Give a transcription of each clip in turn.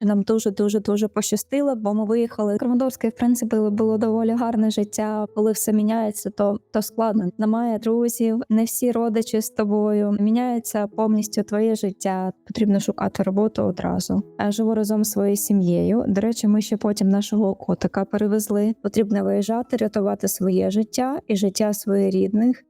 Нам дуже дуже дуже пощастило, бо ми виїхали. Краматорське, в принципі, було доволі гарне життя. Коли все міняється, то, то складно. Немає друзів, не всі родичі з тобою. Міняється повністю твоє життя. Потрібно шукати роботу одразу. Я живу разом з своєю сім'єю. До речі, ми ще потім нашого котика перевезли. Потрібно виїжджати, рятувати своє життя і життя своїх рідних.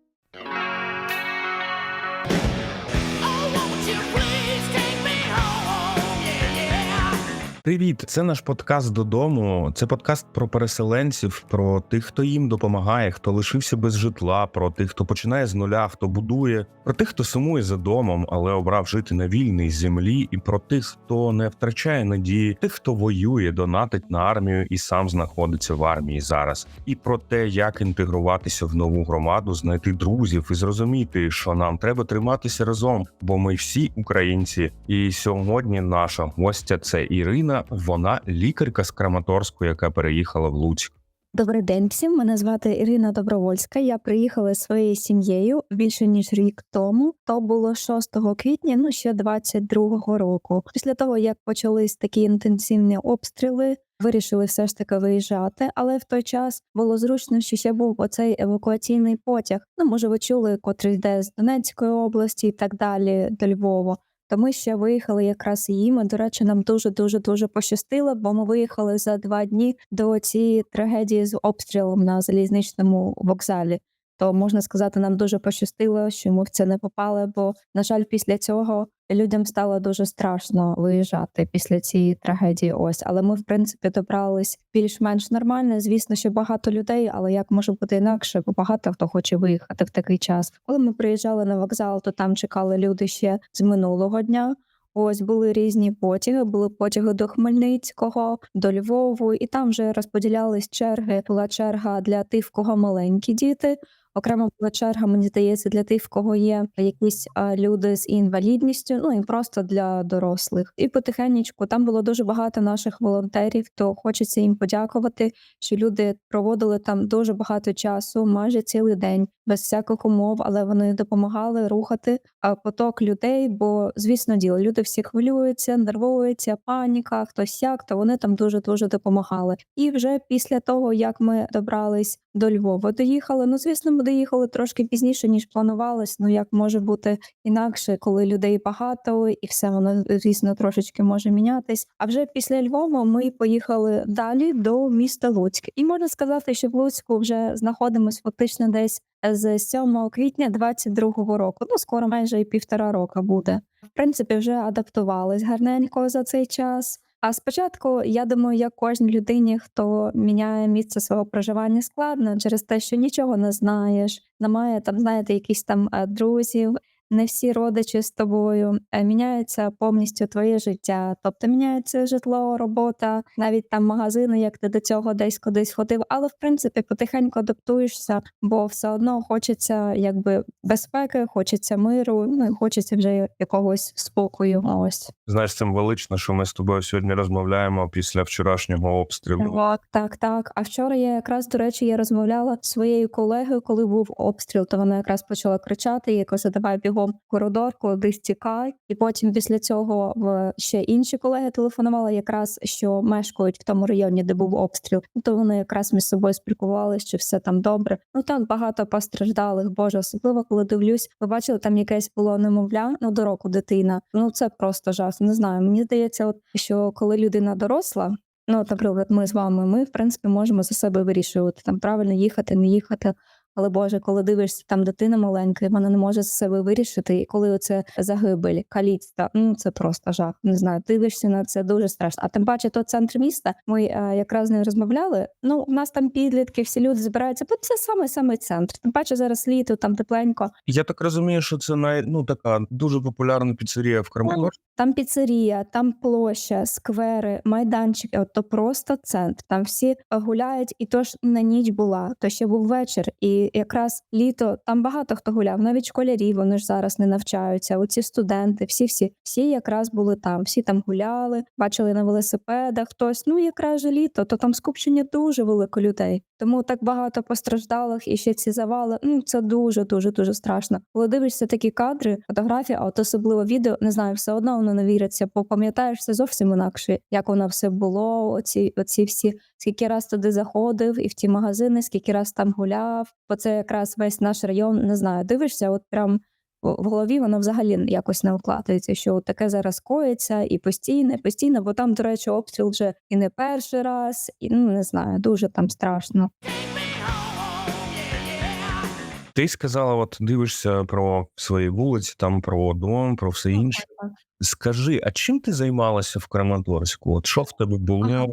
Привіт, це наш подкаст додому. Це подкаст про переселенців, про тих, хто їм допомагає, хто лишився без житла, про тих, хто починає з нуля, хто будує, про тих, хто сумує за домом, але обрав жити на вільній землі, і про тих, хто не втрачає надії, тих, хто воює, донатить на армію і сам знаходиться в армії зараз, і про те, як інтегруватися в нову громаду, знайти друзів і зрозуміти, що нам треба триматися разом, бо ми всі українці. І сьогодні наша гостя це Ірина. Вона лікарка з Краматорську, яка переїхала в Луцьк. Добрий день всім. Мене звати Ірина Добровольська. Я приїхала зі своєю сім'єю більше ніж рік тому. То було 6 квітня, ну ще 22-го року. Після того як почались такі інтенсивні обстріли. Вирішили все ж таки виїжджати, але в той час було зручно, що ще був оцей евакуаційний потяг. Ну, може, ви чули, котрий йде з Донецької області і так далі до Львова. То ми ще виїхали якраз їм. До речі, нам дуже дуже дуже пощастило, бо ми виїхали за два дні до цієї трагедії з обстрілом на залізничному вокзалі. То можна сказати, нам дуже пощастило, що ми в це не попали. Бо, на жаль, після цього людям стало дуже страшно виїжджати після цієї трагедії. Ось, але ми, в принципі, добрались більш-менш нормально. Звісно, що багато людей, але як може бути інакше, бо багато хто хоче виїхати в такий час. Коли ми приїжджали на вокзал, то там чекали люди ще з минулого дня. Ось були різні потяги. Були потяги до Хмельницького, до Львову, і там вже розподілялись черги. Була черга для тих, в кого маленькі діти. Окремо була черга, мені здається, для тих, в кого є якісь люди з інвалідністю, ну і просто для дорослих. І потихеньку там було дуже багато наших волонтерів. То хочеться їм подякувати, що люди проводили там дуже багато часу, майже цілий день, без всяких умов, але вони допомагали рухати поток людей. Бо, звісно, діло, люди всі хвилюються, нервуються, паніка, хтось як, то вони там дуже дуже допомагали. І вже після того, як ми добрались до Львова, доїхали. Ну, звісно, ми доїхали трошки пізніше, ніж планувалось. Ну як може бути інакше, коли людей багато, і все воно, звісно, трошечки може мінятись. А вже після Львова ми поїхали далі до міста Луцьк. І можна сказати, що в Луцьку вже знаходимось фактично десь з 7 квітня 22-го року. Ну, скоро майже і півтора року буде. В принципі, вже адаптувались гарненько за цей час. А спочатку, я думаю, як кожній людині, хто міняє місце свого проживання складно через те, що нічого не знаєш, немає там, знаєте, якісь там е, друзів, не всі родичі з тобою. Е, Міняється повністю твоє життя. Тобто міняється житло, робота, навіть там магазини, як ти до цього десь кудись ходив. Але в принципі потихеньку адаптуєшся, бо все одно хочеться якби безпеки, хочеться миру, ну і хочеться вже якогось спокою. Ось. Знаєш, символично, що ми з тобою сьогодні розмовляємо після вчорашнього обстрілу. Так, так, так. А вчора я якраз, до речі, я розмовляла з своєю колегою, коли був обстріл, то вона якраз почала кричати, я кажу, давай бігом в коридор, кудись тікай. І потім після цього в ще інші колеги телефонували, якраз що мешкають в тому районі, де був обстріл. То вони якраз між собою спілкувалися, що все там добре. Ну так багато постраждалих, боже, особливо коли дивлюсь, ви бачили, там якесь було немовля, ну до року дитина. Ну це просто жах. Не знаю. Мені здається, от що коли людина доросла. Ну, наприклад, ми з вами, ми в принципі можемо за себе вирішувати там правильно їхати, не їхати. Але Боже, коли дивишся, там дитина маленька, і вона не може за себе вирішити. І коли оце загибель, каліцтва, ну це просто жах. Не знаю, дивишся на це дуже страшно. А тим паче, то центр міста. Ми е, якраз з нею розмовляли. Ну, у нас там підлітки, всі люди збираються. Бо це саме саме центр. Тим паче зараз літо, там тепленько. Я так розумію, що це най... ну, така дуже популярна піцерія в Краматорську. Там піцерія, там площа, сквери, майданчики. От то просто центр. Там всі гуляють, і то ж на ніч була, то ще був вечір, і Якраз літо там багато хто гуляв, навіть школярі, вони ж зараз не навчаються. Оці студенти, всі, всі, всі якраз були там, всі там гуляли, бачили на велосипедах хтось. Ну якраз же літо, то там скупчення дуже велико людей. Тому так багато постраждалих і ще ці завали. Ну це дуже, дуже, дуже страшно. Коли дивишся такі кадри, фотографії, а от особливо відео, не знаю, все одно воно не віриться, бо пам'ятаєш все зовсім інакше, як воно все було. Оці, оці всі, скільки раз туди заходив, і в ті магазини, скільки раз там гуляв. Це якраз весь наш район. Не знаю, дивишся, от прям. В голові воно взагалі якось не вкладається, що таке зараз коїться і постійно, постійно, бо там, до речі, обстріл вже і не перший раз, і ну не знаю, дуже там страшно. Ти сказала, от дивишся про свої вулиці, там про дом, про все інше. Скажи, а чим ти займалася в Краматорську? От що в тебе було? Ага.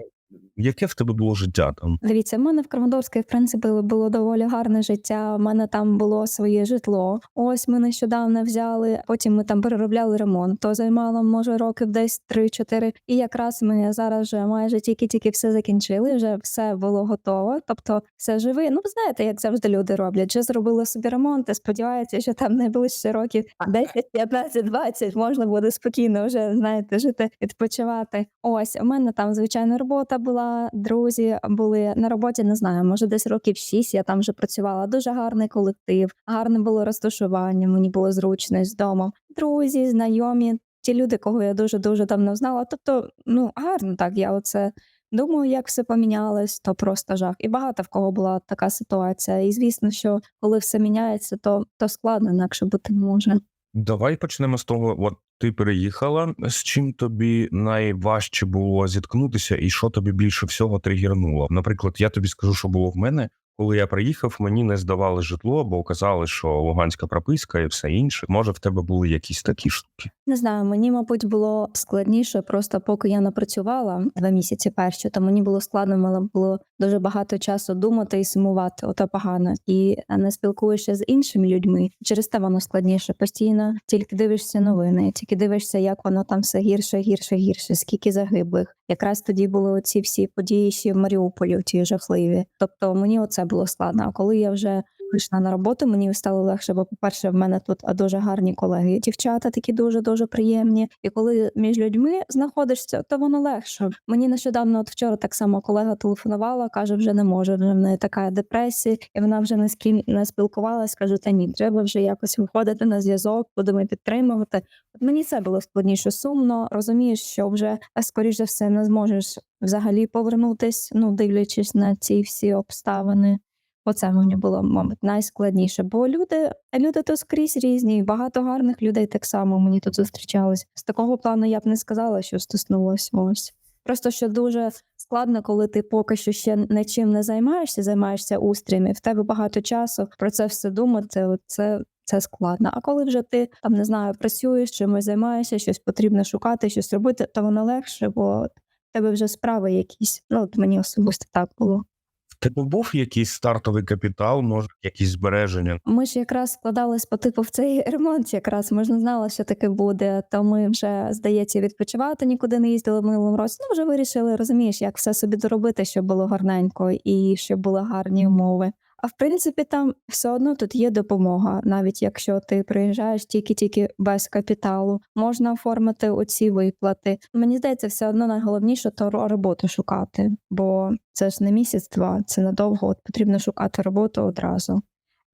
Яке в тебе було життя там? Дивіться, в мене в Краматорську, в принципі, було доволі гарне життя. У мене там було своє житло. Ось ми нещодавно взяли. Потім ми там переробляли ремонт. То займало може років десь 3-4. І якраз ми зараз вже майже тільки-тільки все закінчили. Вже все було готово. Тобто, все живе. Ну, ви знаєте, як завжди люди роблять. Вже зробили собі ремонт. і Сподіваються, що там найближчі років 10, 15, 20 можна буде спокійно вже знаєте жити, відпочивати. Ось у мене там звичайна робота була. Друзі були на роботі. Не знаю, може десь років 6 Я там вже працювала. Дуже гарний колектив, гарне було розташування. Мені було зручно з домом. Друзі, знайомі, ті люди, кого я дуже дуже давно знала. Тобто, ну гарно так. Я оце думаю, як все помінялось, то просто жах. І багато в кого була така ситуація. І звісно, що коли все міняється, то, то складно інакше бути не може. Давай почнемо з того, от ти переїхала. З чим тобі найважче було зіткнутися, і що тобі більше всього тригернуло? Наприклад, я тобі скажу, що було в мене. Коли я приїхав, мені не здавали житло, бо казали, що луганська прописка і все інше. Може, в тебе були якісь такі штуки? Не знаю, мені, мабуть, було складніше, просто поки я не працювала два місяці перші, то мені було складно, мало було дуже багато часу думати і сумувати, ото погано. І не спілкуєшся з іншими людьми. Через те воно складніше. Постійно тільки дивишся новини, тільки дивишся, як воно там все гірше, гірше, гірше, скільки загиблих. Якраз тоді були оці всі події ще в Маріуполі, ті жахливі. Тобто мені оце було складно. А коли я вже прийшла на роботу, мені стало легше, бо, по-перше, в мене тут дуже гарні колеги, дівчата такі дуже дуже приємні. І коли між людьми знаходишся, то воно легше. Мені нещодавно, от вчора, так само колега телефонувала, каже, вже не може, вже в неї така депресія, і вона вже не з не спілкувалась. Кажу, та ні, треба вже якось виходити на зв'язок, будемо підтримувати. От мені це було складніше, сумно. Розумієш, що вже скоріш за все не зможеш взагалі повернутись, ну дивлячись на ці всі обставини. Оце мені було, мабуть, найскладніше. Бо люди, люди тут скрізь різні, багато гарних людей так само мені тут зустрічались. З такого плану я б не сказала, що стоснулось ось. Просто що дуже складно, коли ти поки що ще нічим не займаєшся, займаєшся устріями, в тебе багато часу про це все думати. Це, це складно. А коли вже ти там не знаю, працюєш, чимось займаєшся, щось потрібно шукати, щось робити, то воно легше, бо в тебе вже справи якісь. Ну от мені особисто так було. Тебе був якийсь стартовий капітал, може, якісь збереження? Ми ж якраз складались по типу в цей ремонт. Якраз ми ж не знали, що таке буде. То ми вже здається відпочивати нікуди не їздили в минулому році. Ну вже вирішили, розумієш, як все собі доробити, щоб було гарненько і щоб були гарні умови. А в принципі, там все одно тут є допомога, навіть якщо ти приїжджаєш тільки-тільки без капіталу, можна оформити оці виплати. Мені здається, все одно найголовніше то роботу шукати, бо це ж не місяць-два, це надовго. От потрібно шукати роботу одразу.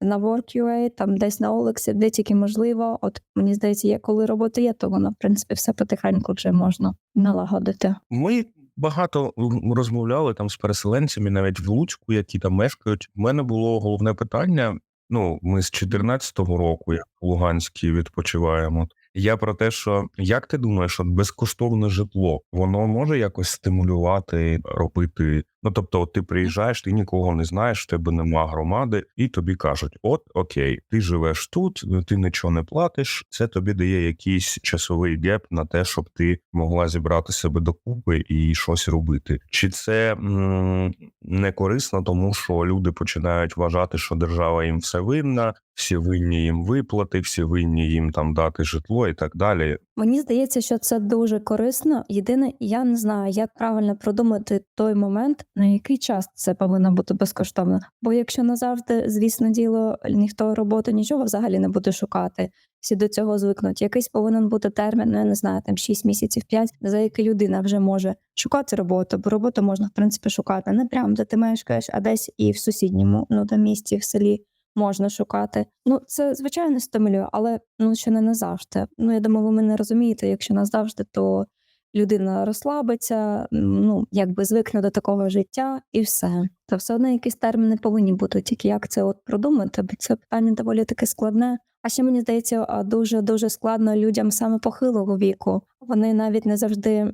На Work.ua, там десь на Олексі, де тільки можливо. От мені здається, є коли робота є, то воно в принципі все потихеньку вже можна налагодити. Ми багато розмовляли там з переселенцями, навіть в Луцьку, які там мешкають. У мене було головне питання. Ну, ми з 14-го року, як в Луганській, відпочиваємо. Я про те, що як ти думаєш, от безкоштовне житло воно може якось стимулювати робити. Ну тобто, от ти приїжджаєш, ти нікого не знаєш, в тебе нема громади, і тобі кажуть: от окей, ти живеш тут, ти нічого не платиш. Це тобі дає якийсь часовий геп на те, щоб ти могла зібрати себе докупи і щось робити. Чи це м, не корисно, тому що люди починають вважати, що держава їм все винна, всі винні їм виплати, всі винні їм там дати житло і так далі. Мені здається, що це дуже корисно. Єдине, я не знаю, як правильно продумати той момент, на який час це повинно бути безкоштовно. Бо якщо назавжди, звісно, діло ніхто роботу нічого взагалі не буде шукати. Всі до цього звикнуть. Якийсь повинен бути термін, ну я не знаю, там 6 місяців, 5, за який людина вже може шукати роботу, бо роботу можна в принципі шукати не прямо де ти мешкаєш, а десь і в сусідньому, ну там місті, в селі можна шукати. Ну, це звичайно стимулює, але ну ще не назавжди. Ну я думаю, ви мене розумієте. Якщо назавжди, то людина розслабиться, ну якби звикне до такого життя, і все. Та все одно якісь терміни повинні бути. Тільки як це от продумати, бо це питання доволі таке складне. А ще мені здається, дуже дуже складно людям саме похилого віку. Вони навіть не завжди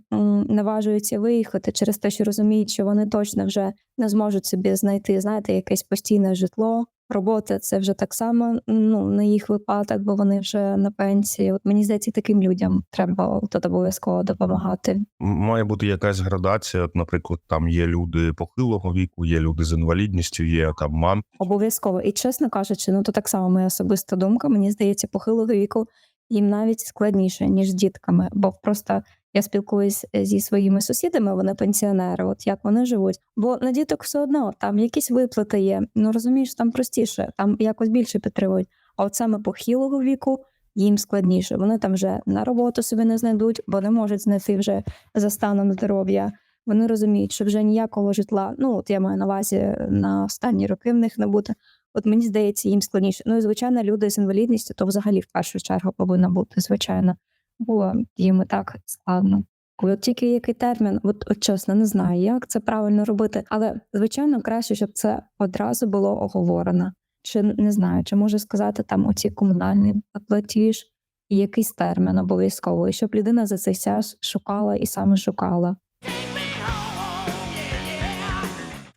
наважуються виїхати через те, що розуміють, що вони точно вже не зможуть собі знайти, знаєте, якесь постійне житло. Робота це вже так само ну не їх випадок, бо вони вже на пенсії. От мені здається, таким людям треба тут обов'язково допомагати. Має бути якась градація. От, наприклад, там є люди похилого віку, є люди з інвалідністю, є там мам. Обов'язково. І чесно кажучи, ну то так само моя особиста думка. Мені здається, похилого віку їм навіть складніше, ніж з дітками, бо просто я спілкуюсь е, зі своїми сусідами, вони пенсіонери, от як вони живуть. Бо на діток все одно там якісь виплати є. Ну розумієш, там простіше, там якось більше підтримують. А от саме похилого віку їм складніше. Вони там вже на роботу собі не знайдуть, бо не можуть знайти вже за станом здоров'я. Вони розуміють, що вже ніякого житла, ну от я маю на увазі на останні роки в них не буде. От мені здається, їм складніше. Ну і звичайно, люди з інвалідністю, то взагалі в першу чергу повинно бути, звичайно, бо їм і так складно. От тільки який термін, от, от чесно, не знаю, як це правильно робити, але звичайно краще, щоб це одразу було оговорено. Чи не знаю, чи може сказати там оці комунальні платіж і якийсь термін обов'язково, і щоб людина за цей час шукала і саме шукала.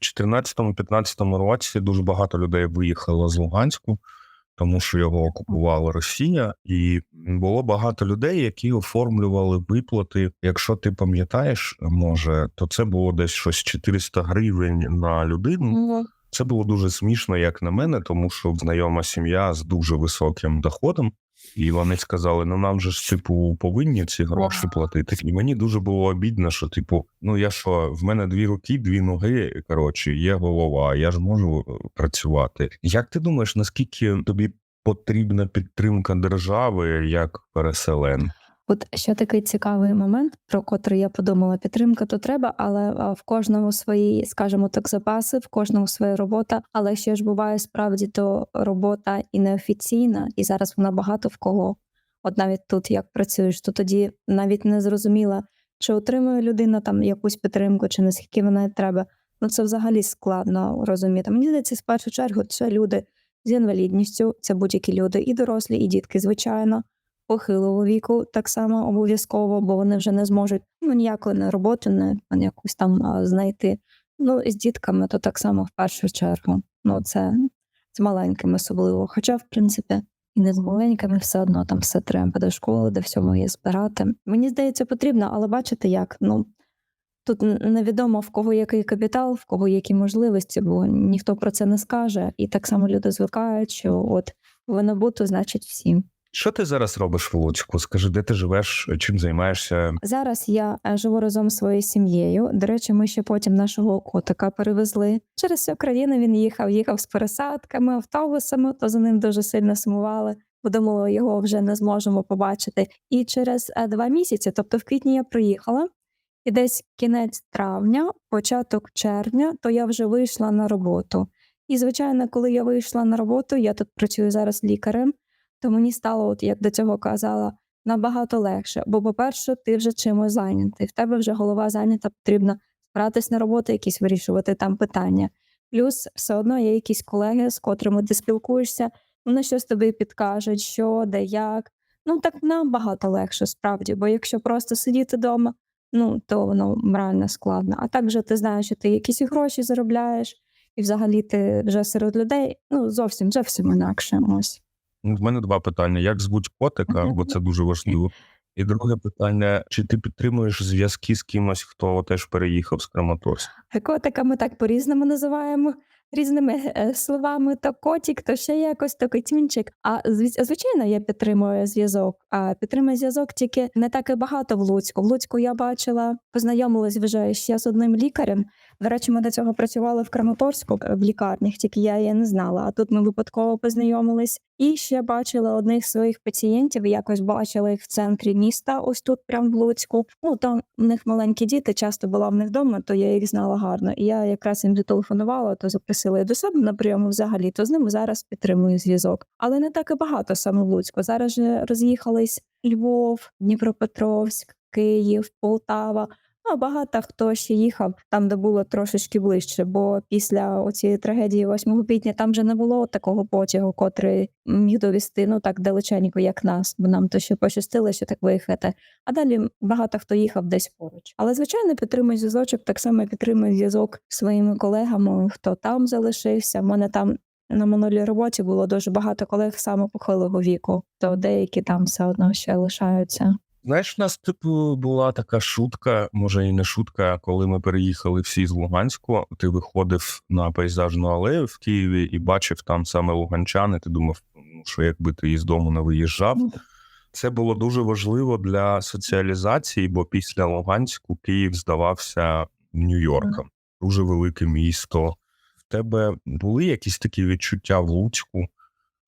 В 2014-2015 році дуже багато людей виїхало з Луганську, тому що його окупувала Росія, і було багато людей, які оформлювали виплати. Якщо ти пам'ятаєш, може, то це було десь щось 400 гривень на людину. Це було дуже смішно, як на мене, тому що знайома сім'я з дуже високим доходом, і вони сказали: ну нам же ж типу повинні ці гроші платити. І мені дуже було обідно, що типу, ну я що, в мене дві руки, дві ноги. Коротше, є голова, я ж можу е, працювати. Як ти думаєш, наскільки тобі потрібна підтримка держави як переселен? От ще такий цікавий момент, про котрий я подумала: підтримка то треба, але в кожному свої, скажімо так, запаси, в кожному своя робота. Але ще ж буває справді то робота і неофіційна, і зараз вона багато в кого. От навіть тут як працюєш, то тоді навіть не зрозуміла, чи отримує людина там якусь підтримку, чи наскільки вона треба. Ну це взагалі складно розуміти. Мені здається, в першу чергу це люди з інвалідністю, це будь-які люди, і дорослі, і дітки, звичайно похилого віку так само обов'язково, бо вони вже не зможуть ну ніякої роботи, не якусь там знайти. Ну з дітками то так само в першу чергу. Ну це з маленькими особливо. Хоча, в принципі, і не з маленькими все одно там все треба до школи, де всьому є збирати. Мені здається, потрібно, але бачите, як ну. Тут невідомо в кого який капітал, в кого які можливості, бо ніхто про це не скаже. І так само люди звикають, що от повинно бути, значить, всім. Що ти зараз робиш в Луцьку? Скажи, де ти живеш, чим займаєшся? Зараз я е, живу разом з своєю сім'єю. До речі, ми ще потім нашого котика перевезли. Через всю країну він їхав, їхав з пересадками, автобусами, то за ним дуже сильно сумували. Бо думали, його вже не зможемо побачити. І через е, два місяці, тобто в квітні я приїхала, і десь кінець травня, початок червня, то я вже вийшла на роботу. І, звичайно, коли я вийшла на роботу, я тут працюю зараз лікарем, то мені стало, от як до цього казала, набагато легше. Бо, по-перше, ти вже чимось зайнятий, в тебе вже голова зайнята, потрібно збиратись на роботу, якісь вирішувати там питання. Плюс все одно є якісь колеги, з котрими ти спілкуєшся, вони щось тобі підкажуть, що, де, як. Ну так набагато легше, справді, бо якщо просто сидіти вдома, ну то воно реально складно. А так же ти знаєш, що ти якісь гроші заробляєш, і взагалі ти вже серед людей, ну зовсім зовсім інакше. Ось. Ну, В мене два питання: як звуть котика, бо це дуже важливо. І друге питання: чи ти підтримуєш зв'язки з кимось, хто теж переїхав з Краматорська? Котика ми так по-різному називаємо. різними е, словами: то котік, то ще якось, то котінчик. А звичайно, я підтримую зв'язок. А підтримую зв'язок тільки не так і багато в Луцьку. В Луцьку я бачила, познайомилась вже ще з одним лікарем. До речі, ми до цього працювали в Краматорську е, в лікарнях, тільки я її не знала. А тут ми випадково познайомились. І ще бачила одних своїх пацієнтів. Якось бачила їх в центрі міста, ось тут, прямо в Луцьку. Ну там в них маленькі діти, часто була в них вдома, то я їх знала гарно. І я якраз їм зателефонувала, то запросила до себе на прийом взагалі. То з ними зараз підтримую зв'язок. Але не так і багато саме в Луцьку. Зараз же роз'їхались Львов, Дніпропетровськ, Київ, Полтава. Ну, а багато хто ще їхав там, де було трошечки ближче, бо після оцієї трагедії 8 квітня там вже не було такого потягу, котрий міг довести ну так далеченько, як нас, бо нам то ще пощастило, що так виїхати. А далі багато хто їхав десь поруч. Але звичайно, підтримую зв'язочок, так само підтримую зв'язок своїми колегами, хто там залишився. У мене там на минулій роботі було дуже багато колег саме похилого віку, то деякі там все одно ще лишаються. Знаєш, у нас типу була така шутка, може і не шутка, коли ми переїхали всі з Луганську. Ти виходив на пейзажну алею в Києві і бачив там саме луганчан, і ти думав, ну що якби ти із дому не виїжджав. Це було дуже важливо для соціалізації, бо після Луганську Київ здавався Нью-Йорком. Дуже велике місто. В тебе були якісь такі відчуття в Луцьку?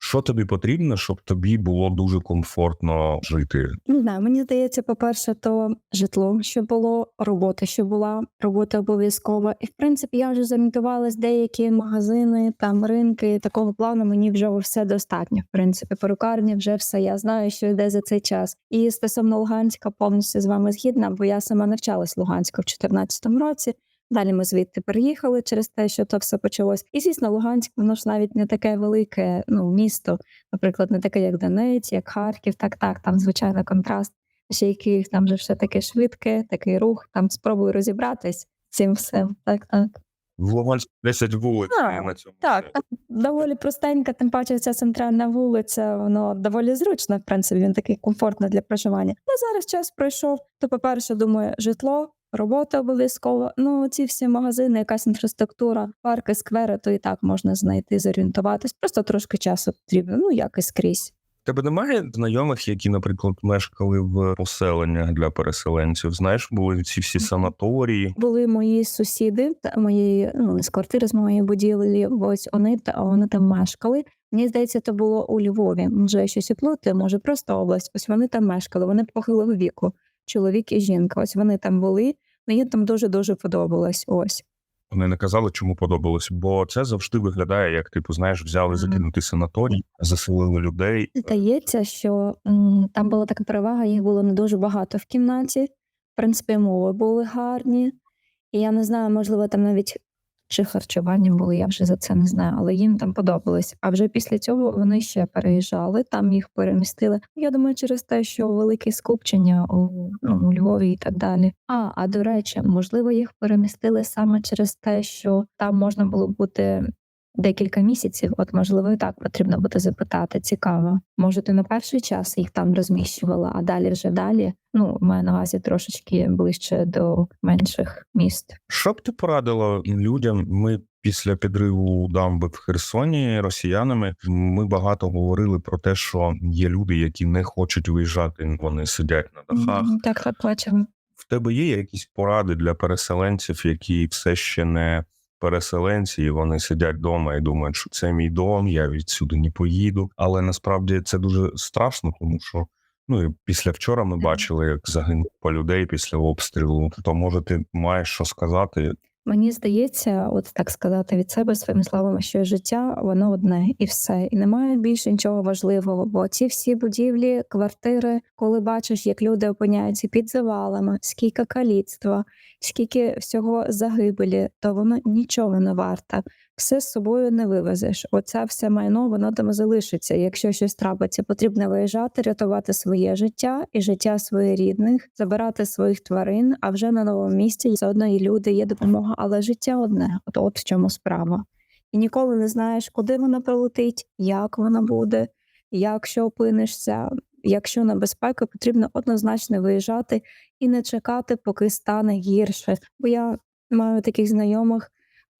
Що тобі потрібно, щоб тобі було дуже комфортно жити? Не знаю, мені здається, по-перше, то житло, що було, робота, що була, робота обов'язкова. І в принципі, я вже зорієнтувалась деякі магазини, там ринки такого плану. Мені вже все достатньо. В принципі, перукарні вже все. Я знаю, що йде за цей час. І стосовно Луганська повністю з вами згідна, бо я сама навчалась в Луганську в 2014 році. Далі ми звідти переїхали через те, що то все почалось. І звісно, Луганськ, воно ж навіть не таке велике ну, місто, наприклад, не таке, як Донець, як Харків. Так, так, там звичайно контраст. Ще й Київ, там же все таке швидке, такий рух. Там спробую розібратись цим всім. Так, так. В Луганську 10 вулиць А, на цьому. Так, все. доволі простенька, тим паче ця центральна вулиця, воно доволі зручно, в принципі, він такий комфортно для проживання. Ну, зараз час пройшов, то, по-перше, думаю, житло, робота обов'язково. Ну, ці всі магазини, якась інфраструктура, парки, сквери, то і так можна знайти, зорієнтуватись. Просто трошки часу потрібно, ну, як і скрізь. Тебе немає знайомих, які, наприклад, мешкали в поселеннях для переселенців? Знаєш, були ці всі санаторії. Були мої сусіди, та мої ну не з квартири, з моєї будівлі. Ось вони та вони там мешкали. Мені здається, це було у Львові. Може, я щось плутаю, може просто область. Ось вони там мешкали. Вони похилого віку, чоловік і жінка. Ось вони там були. Мені там дуже дуже подобалось. Ось Вони не казали, чому подобалось, бо це завжди виглядає, як типу, знаєш, взяли закинутий санаторій, заселили людей. здається, що м, там була така перевага. Їх було не дуже багато в кімнаті. В принципі, мови були гарні. І я не знаю, можливо, там навіть чи харчування були, я вже за це не знаю, але їм там подобалось. А вже після цього вони ще переїжджали, там їх перемістили. Я думаю, через те, що велике скупчення у, ну, у Львові і так далі. А, а до речі, можливо, їх перемістили саме через те, що там можна було бути декілька місяців. От, можливо, і так потрібно буде запитати. Цікаво. Може, ти на перший час їх там розміщувала, а далі вже далі. Ну, маю на увазі трошечки ближче до менших міст. Що б ти порадила людям? Ми після підриву дамби в Херсоні росіянами ми багато говорили про те, що є люди, які не хочуть виїжджати. Вони сидять на дахах. Так, так, бачимо. В тебе є якісь поради для переселенців, які все ще не переселенці, і вони сидять вдома і думають, що це мій дом, я відсюди не поїду. Але насправді це дуже страшно, тому що ну і після вчора ми бачили, як загинуло по людей після обстрілу. То може ти маєш що сказати? Мені здається, от так сказати від себе своїми словами, що життя воно одне і все, і немає більше нічого важливого. Бо ці всі будівлі, квартири, коли бачиш, як люди опиняються під завалами, скільки каліцтва, скільки всього загибелі, то воно нічого не варте. Все з собою не вивезеш. Оце все майно воно там залишиться. Якщо щось трапиться, потрібно виїжджати, рятувати своє життя і життя своїх рідних, забирати своїх тварин. А вже на новому місці все одно і люди, є допомога, але життя одне. От, от в чому справа. І ніколи не знаєш, куди вона прилетить, як вона буде, як що опинишся. Якщо небезпека, потрібно однозначно виїжджати і не чекати, поки стане гірше. Бо я маю таких знайомих,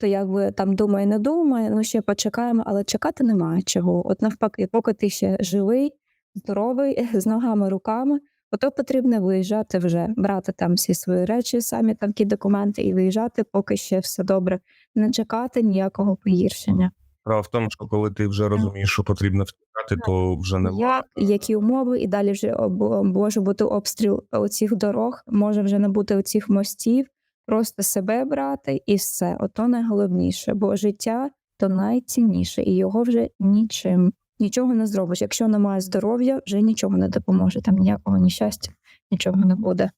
Дехто якби там думає, не думає, ну ще почекаємо, але чекати немає чого. От навпаки, поки ти ще живий, здоровий, з ногами, руками, ото потрібно виїжджати вже, брати там всі свої речі, самі там ті документи і виїжджати, поки ще все добре. Не чекати ніякого погіршення. Справа в тому, що коли ти вже розумієш, що потрібно втікати, то вже не Як, які умови, і далі вже може бути обстріл оцих дорог, може вже не бути оцих мостів, просто себе брати і все. Ото найголовніше, бо життя то найцінніше, і його вже нічим нічого не зробиш. Якщо немає здоров'я, вже нічого не допоможе. Там ніякого нещастя, нічого не буде.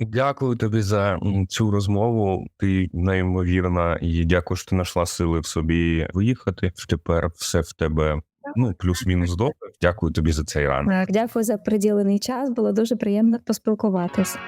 Дякую тобі за цю розмову. Ти неймовірна, і дякую, що ти знайшла сили в собі виїхати. Тепер все в тебе ну плюс-мінус добре. Дякую тобі за цей ранок. Так, дякую за приділений час. Було дуже приємно поспілкуватись.